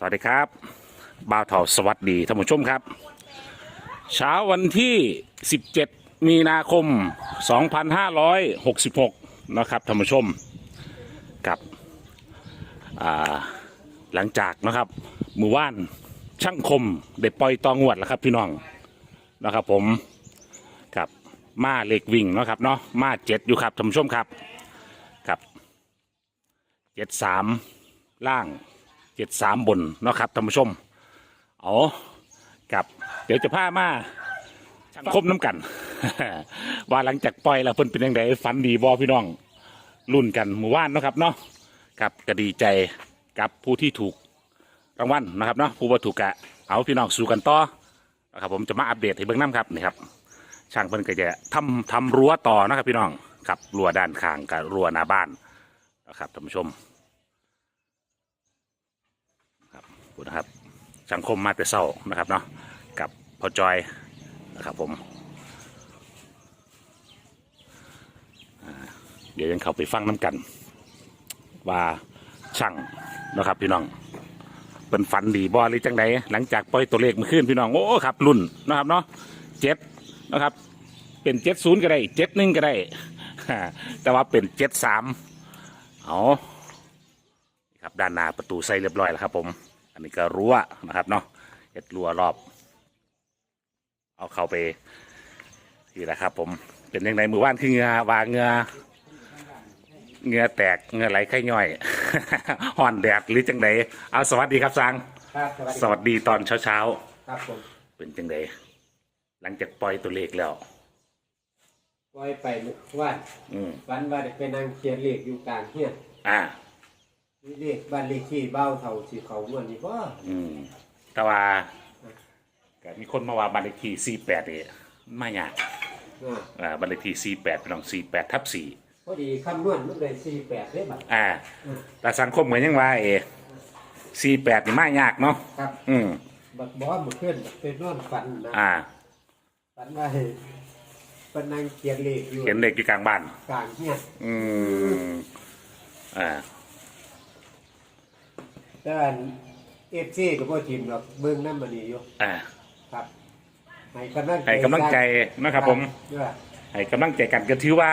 สวัสดีครับบ่าวเถาสวัสดีท่านผู้ชมครับ เช้าวันที่ 17 มีนาคม 2566 นะครับท่านผู้ชมกับหลังจากนะครับมือว่านช่างคมได้ปล่อยตองวดแล้วครับพี่น้องนะครับผมกับมาเล็กวิ่งนะครับเนาะมาเจ็ดอยู่ครับท่านผู้ชมครับกับเจ็ดสามล่าง เจ็ดสามบนเนาะครับท่านผู้ชม เอากับ เดี๋ยวจะพามาช่างคมน้ำกัน ว่าหลังจากปล่อยแล้วเพิ่นเป็นยังไงฝันดีบอพี่น้องรุ่นกันหมู่บ้านเนาะครับเนาะกับก็ดีใจกับผู้ที่ถูกรางวัลนะครับเนาะผู้ว่าถูกกะเอาพี่น้องสู้กันต่อนะครับผมจะมาอัปเดตให้เบื้องน้ำครับนี่ครับ ช่างเพิ่นก็จะทำทำรั้วต่อนะครับพี่น้องครับรั้วด้านข้างกับรั้วหน้าบ้านนะครับท่านผู้ชม ครับขอบคุณ นะครับ สังคมมาแต่เศร้านะครับเนาะกับพ่อจอยนะครับผมเดี๋ยวยังเข้าไปฟังน้ำกัน ว่าช่างนะครับพี่น้องเป็นฝันดีบอหรือจังไดหลังจากปล่อยตัวเลขมาขึ้นพี่น้องโอ้ครับรุ่นนะครับเนาะเจ็ดนะครับ เป็นเจ็ดศูนย์ก็ได้เจ็ดหนึ่งก็ได้ แต่ว่าเป็นเจ็ดสามเอาครับด้านหน้าประตูใส่เรียบร้อยแล้วครับผม อันนี้ก็รั้วนะครับเนาะเฮ็ดรั้วรอบ เอาเข้าไปนี่แหละครับ ผมเป็นยังไงมือว่านคือเหงือวางเหงือเหงือแตกเหงือไหลไข้ย่อย ห่อนแดดหรือจังไดเอาสวัสดีครับสังครับสวัสดีสวัสดีตอนเช้าเช้าครับผมๆเป็นจังไดหลังจากปล่อยตัวเลขแล้ว ปล่อยไปเมื่อวานอืมวันว่าได้ไปนั่งเขียนเลขอยู่กลางเฮียนอ่านี่ เลขบ้านเลขที่เบ้าเท่าสิเขาม่วนนี่บ่อืมแต่ว่าก็มีคนมาว่าบันเลขที่48นี่ไม่ยากอ่าอ่าบันเลขที่48พี่น้อง48ทับ4พอดีคำนวณมันได้48ได้บัดอ่า แต่สังคมเหมือนยังว่าเอ48นี่ไม่ยากเนาะครับอืมบัดบ่มื้อคืนบัดไปนอนฝันนะอ่า ฝันว่าให้ไปนั่งเขียนเลขอยู่เขียนเลขอยู่กลางบ้าน กลางเฮียนอืมอ่า แต่อัน FC ก็บ่ทิมดอกเบิ่งนำมันนี่อยู่อ่าครับให้กำลังใจให้กำลังใจนะครับผมเด้อให้กำลังใจกันก็ถือว่า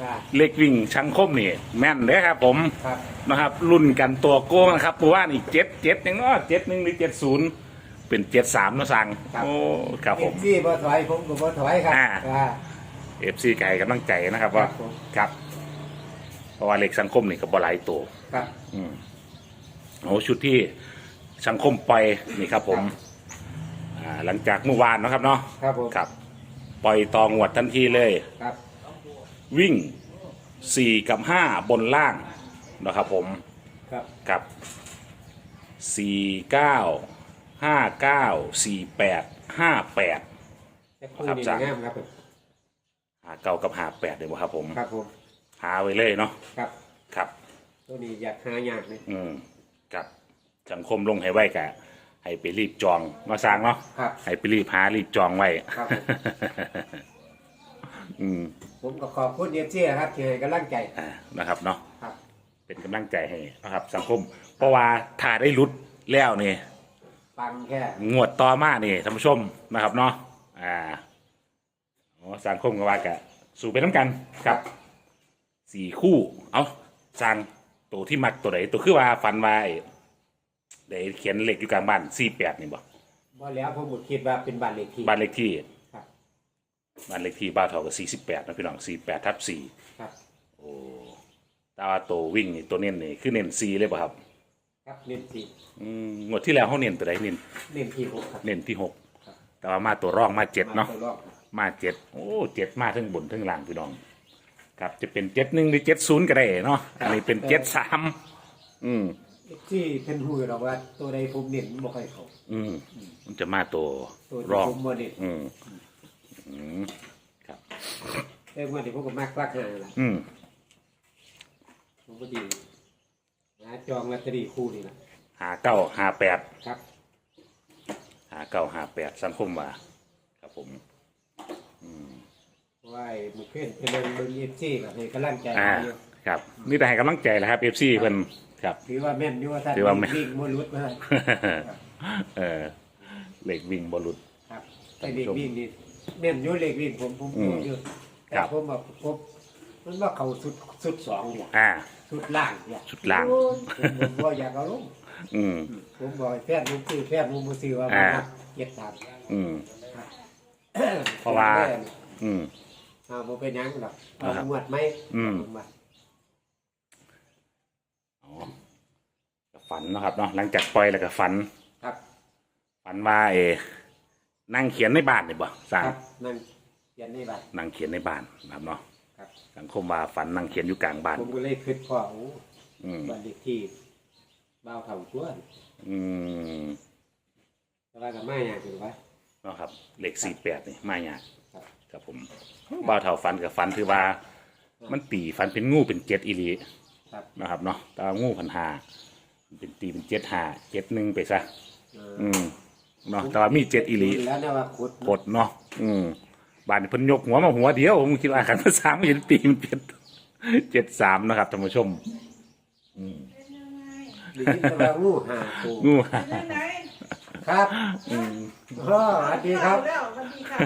อ่าเลขวิ่งชังคมนี่แม่นเด้อครับผมครับ นะครับรุ่นกันตัวโก้นะครับเพราะว่านี่เจ็ดเจ็ดยังเนาะเจ็ดหนึ่งหรือเจ็ดศูนย์เป็นเจ็ดสามเนาะสั่งโอ้ครับผม FC บ่ถอยผมก็บ่ถอยครับอ่า อ่า เอฟซีไก่กำลังใจนะครับว่าครับผม ครับเพราะว่าเลขสังคมนี่ก็บ่หลายตัว ครับอืม โอ้ชุดที่สังคมปล่อยนี่ครับผมอ่าหลังจากเมื่อวานเนาะครับเนาะครับผมครับ ปล่อยตองวดทันทีเลย ครับวิ่งสี่กับห้าบนล่างนะครับผมครับกับสี่เก้าห้าเก้าสี่แปดห้าแปด แต่คู่ครับนี้จ้ะ งามครับผมหาเก้ากับหาแปดเดี๋ยวครับผมครับผมหาไว้เลยเนาะครับครับ ตัวนี้อยากหายากเลยอืม กับสังคมลงให้ไว้กะให้ไปรีบจองมาสร้างเนาะครับ ให้ไปรีบหารีบจองไว้ ครับผม อืมผมก็ขอบคุณเอฟซีครับที่ให้กำลังใจอ่านะครับเนาะครับ เป็นกำลังใจให้นะครับ สังคม เพราะว่าถ้าได้รุดแล้วนี่ ฟังแค่ งวดต่อมานี่ท่านผู้ชมนะครับเนาะ อ่าอ๋อสังคมกับว่ากะสู่ไปน้ำกันครับ สี่คู่ เอาสั่ง ตัวที่มักตัวไหนตัวคือว่าฟันไว้เดี๋ยวเขียนเลขอยู่กลางบ้านสี่แปดนี่บอกบ่แล้วผมก็คิดว่าเป็นบ้านเลขที่ บ้านเลขที่ครับ บ้านเลขที่บ้านเท่ากับสี่สิบแปดนะพี่น้องสี่แปดทับสี่ครับ โอ้แต่ว่าตัววิ่งนี่ตัวเน้นนี่คือเน้นสี่เลยป่ะครับครับเน้นที่อืมงวดที่แล้วเขาเน้นตัวไหนเน้นเน้นที่หกครับเน้นที่หกแต่ว่ามาตัวร่องมาเจ็ดเนาะมตัวรอบมาเจ็ดโอ้เจ็ดมาทั้งบนทั้งล่างพี่น้อง ครับจะเป็นเจ็ดหนึ่งหรือเจ็ดศูนย์ก็ได้เนาะอันนี้เป็นเจ็ดสามอืมที่เป็นหูหรอกว่า ตัวใดผมเน้นบ่ค่อยเข้าอืมมันจะมาตัวตัวที่ร่องผมบ่เน้นอืมอืมครับ แต่ว่าที่ผมก็มักรักหาล่ะอืมผมก็ดีหาจองลอตเตอรี่คู่นี่ล่ะหาเก้าหาแปดครับ หาเก้าหาแปดสังคมว่า ครับผมเพราะ ว่าไอ้มื้อคืนเป็นเบิ่งเอฟซีก็ให้กำลังใจอ่า อยู่ครับนี่แต่ให้กำลังใจแหละครับเอฟซีเพิ่นครับ ถือว่าแม่นอยู่ว่าท่านถือว่าแม่น วิ่งมรุดมาเออเหล็กวิ่งบอลุด ครับไอ้เด็กวิ่งนี่แม่นอยู่เล็กวิ่งผมผมอืมพูดอยู่ครัแต่บผมว่าผมมันว่าเขาสุดสุดสองเนี่ยอ่า สุดล่างเนี่ยสุดล่าง โอ้ยผมผมบ่อยากเอาลงอืม ผมบอกให้แฟนผมซื้อแฟนผมบ่ซื้อว่าอ่ามันเจ็ดสาม อืม เพราะว่า อืม อ่าบ่เป็นหยังหรอกอ่าเอาหมวดไหมอืมเอาหวดอ๋อก็ฝันเนาะครับเนาะหลังจากปล่อยแล้วก็ฝัน ครับ ฝันว่าเอนั่งเขียนในบ้านนี่บ่สร้างครับนั่นเขียนนี่บัดนั่งเขียนในบ้านนะครับเนาะครับ สังคมว่าฝันนั่งเขียนอยู่กลางบ้าน ผมก็เลยคิดพ่อโอ้อืมบ้านเลขที่บ่าวเฒ่าตัวนี่อืมแต่ว่าก็ไม่อยากถือว่าเนาะครับเหล็กสี่แปดนี่ไม่ยาก ครับครับผมบ่าวเท่าฝันกับฝันคือว่า มันปีฝันเป็นงูเป็นเจ็ดอีหลีครับ นะครับเนาะแต่ว่างูพันหาเป็นตีเป็นเจ็ดหาเจ็ดหนึ่งไปซะเอออืมเนาะแต่ว่ามีเจ็ดอีหลีแล้วนะว่าขุดกดเนาะอืมบ้านนี่เพิ่นยกหัวมาหัวเดียวผมคิดว่าขันภาษาไม่เห็นปีมันเป็นเจ็ดสามนะครับท่านผู้ชม อืมได้ยินแต่ว่างูหาตัวงูยังไง ครับอืมพ่อสวัสดีครับ แล้วสวัสดีครับ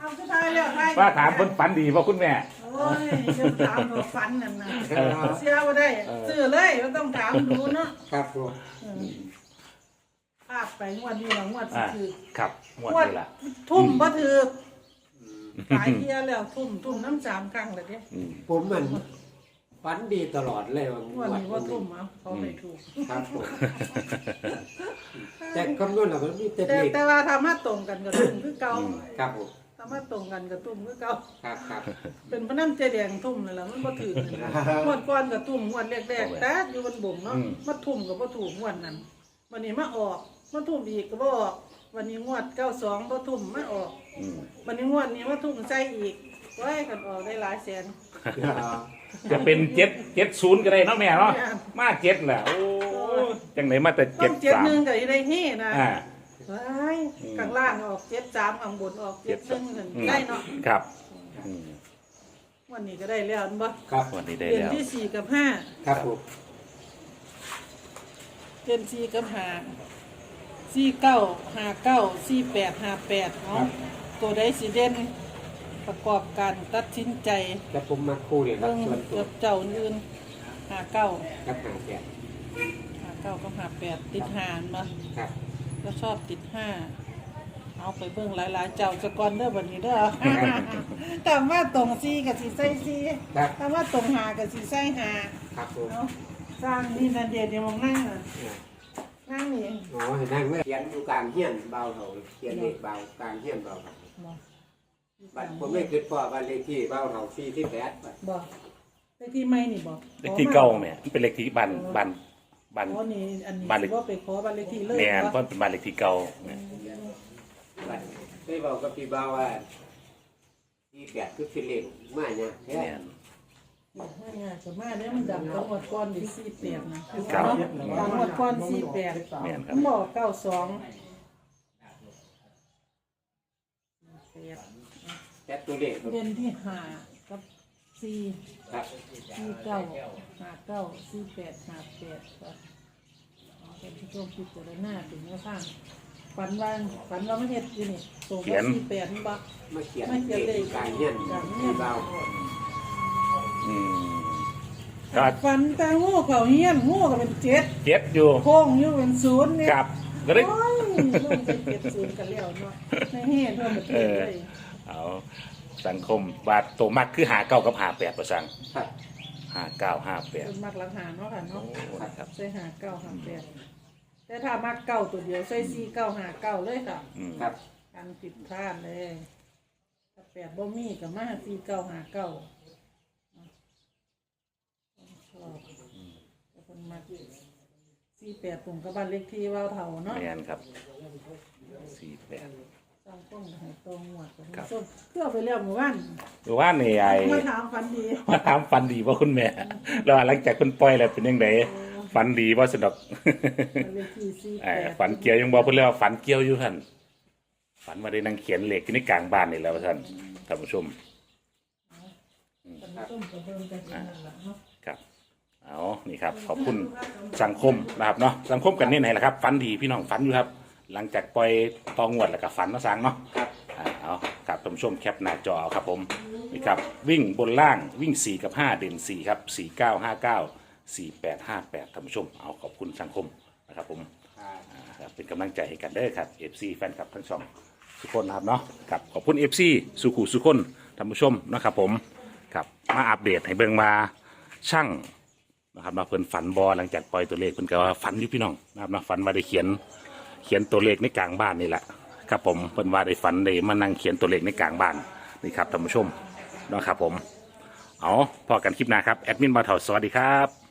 เอาสุดท้ายแล้วไทยว่าถามเพิ่นฝันดีป่ะคุณแม่ โอ้ยเดี๋ยวถามหนูฟันนั่นนะเสียว่าได้ซื้อเลยไม่ต้องถามดูเนาะครับผมเออภาพไปงวดนี้หลังงวดสิอ่าคือครับงวดงวดนี้ล่ะทุ่มบ่ถือหลายเที่ยแล้วทุ่มทุ่มน้ำสามครั้งเลยเด้อืมผมมัน ฝันดีตลอดเลยว่างงวดนี้ว่าทุ่มเอาเขาไม่ถูก ครับผมแต่คำนวณเราก็มีแต่แต่เลขแต่ว่าทำมาตรงกันกับทุ่มคือเก่าครับผมทำมาตรงกันกับทุ่มคือเก่าครับครับ เป็นพระน้ำเจแดงทุ่มนั่นแหละมันบ่ถือนั่นล่ะงวดก่อนกับทุ่มงวดแรกๆแต่อยู่บนบ่มเนาะมาทุ่มกับบ่ถูกงวดนั้นวันนี้มาออกมาทุ่มอีกก็บ่ออก วันนี้งวด92บ่ทุ่มมาออก อืมวันนี้งวดนี้มาทุ่มใส่อีกไว้กันออกได้หลายแสน จะเป็นเจ็ดเจ็ดศูนย์ก็ได้เนาะแม่เนาะมาเจ็ดแหละโอ้จังไหนมาแต่ต้เจ็อดงเจ็ดสามหนึงก็สิได้เฮนะอ่า ว้ายข้างล่างออก73ข้างบนออก71นั่นได้เนาะครับอืมวันนี้ก็ได้แล้วอันบ่ครับวันนี้ได้เดือนแล้ว ที่สี่กับห้าครับผมเดือนสี่กับห้าสี่เก้าห้าเก้าสี่แปดห้าแปดเนาะตัวใดสิเด่น ประกอบการตัดสินใจแต่ผมมาคู่เนี่ยครับเรื่องส่วนตัวกับเจ้าอื่นห้าเก้าครับหาแก่ห้าเก้ากับห้าแปดติดห้ามาครับก็ชอบติดห้าเอาไปเบิ่งหลายๆ เจ้าสกอนเด้อบัดนี้เด้อ แต่ว่าตรงซีกับสีใส่ซีครับแต่ว่าตรงหากับสีใส่หาครับผมเนาะสร้างนี่นันเดียดเดี๋ยวมองนั่งน่ะนั่งนี่อ๋อเห็นนั่งเลยเขียนอยู่กลางเฮียนเบาเถาเขียนเลขเบากลางเฮียนเบาเถาบั ดผมไม่คิดพอบ้านเลขที่เบาเถาสี่ที่แปดบัดบอกเลขที่ไม่นี่บอกเลขที่เก้าแม่มันเป็นเลขที่บ้านบ้านบ้านอ๋อนี่อันนี้บ้านเลข ว่าไปขอบ้านเลขที่เลยแม่นบ่เพราะเป็นบ้านเลขที่เก้าแม่บัดได้บอกกับพี่เบาว่าที่แปดคือเป็นเลขมาเนี่ยแท้แม่นไม่ง่ายสมาเนี่ยมันดังต้องหมดก้อนดิสี่แปดนะครับเนาะดังหมดก้อนสี่แปดแม่นครัมับนบอกเก้าสองแต่ตัวเลขเดือนที่ห้ากับสี่ครับสี่เก้าห้าเก้าสี่แปดห้าแปดก็เอาเป็นที่ร่วมพิจารณาถึงว่าข้างฝันว่าฝันว่าไม่เห็ดอยู่นี่ตรงกับสี่แปดนี่บ่มาเขียนไม่เขียนเลเลขขกลางเฮียนพี่เบาอืมก็ฝันแต่งูเขาเฮี้ยนงูก็เป็นเจ็ดเจ็ดอยู่โค้งอยู่เป็นศูนย์เนี่ยกับก็ได้ โอ้ยมันจะเจ็ดศูนย์กันแล้วเนาะในเฮ็ดเพิ่มมาเท่เลย เอาสังคมบาทโตมากคือหาเก้ากับหาแปดประสังครับ หาเก้าหาแปดเป็นมักหลังหาเนาะค่ะเนาะครับ ใส่หาเก้าหาแปดแต่ถ้ามักเก้าตัวเดียวใส่สี่เก้าหาเก้าเลยค่ะอืมครับ การผิดพลาดเลยถ้าแปดบ่มีกับมาสี่เก้าหาเก้าชอบแต่คนมักสี่แปดตรงกับบ้านเลขที่ว่าวเท่าเนาะ แม่นครับสี่แปด สร้างต้นให้ตรงหมวดกับครับส้มเพื่อไปเรียกหมู่บ้านหรือว่านี่ไอ้มาถามฝันดีมาถามฝันดีว่าคุณแม่แล้วหลังจากคุณปล่อยแล้วเป็นยังไงฝันดีว่าสนดอกบ้านเลขที่สี่เอ่แปอดฝันเกี่ยวยังบอกเพื่อนเลยว่าฝันเกี่ยวอยู่ท่านฝันว่าได้นั่งเขียนเหล็กที่ในกลางบ้านนี่แหล้วท่านท่านผู้ชมฝันต้นกระเบื้องกันนั่นแหละเนาะครับเอานี่ครับ ขอบคุณสังคมนะครับเนาะสังคมกันนี่ไหนล่ะครับฝันดีพี่น้องฝันอยู่ครับ หลังจากปล่อยตองวดแล้วก็ฝันเนาะสังเนาะครับ อ่าเอาครับท่านผู้ชมแคปหน้าจอเอาครับผมนี่ครับวิ่งบนล่างวิ่ง 4 กับ 5 เด่น 4 ครับ 4 9 5 9 4 8 5 8ท่านผู้ชมเอาขอบคุณสังคมนะครับผมครับอ่าครับเป็นกำลังใจให้กันเด้อครับ FC แฟนคลับทั้งสองทุกคนนะครับเนาะครับขอบคุณ FC สุขุสุคนท่านผู้ชมนะครับผมครับมาอัปเดตให้เบิ่งมาช่าง นะครับมาเพิ่นฝันบอหลังจากปล่อยตัวเลขเพิ่นก็ว่าฝันอยู่พี่น้องนะครับนะฝันว่าได้เขียน เขียนตัวเลขในกลางบ้านนี่แหละครับผมเพิ่นว่าได้ฝันได้มานั่งเขียนตัวเลขในกลางบ้านนี่ครับท่านผู้ชมนะครับผมเอาพอกันคลิปหน้าครับแอดมินมาเถาสวัสดีครับ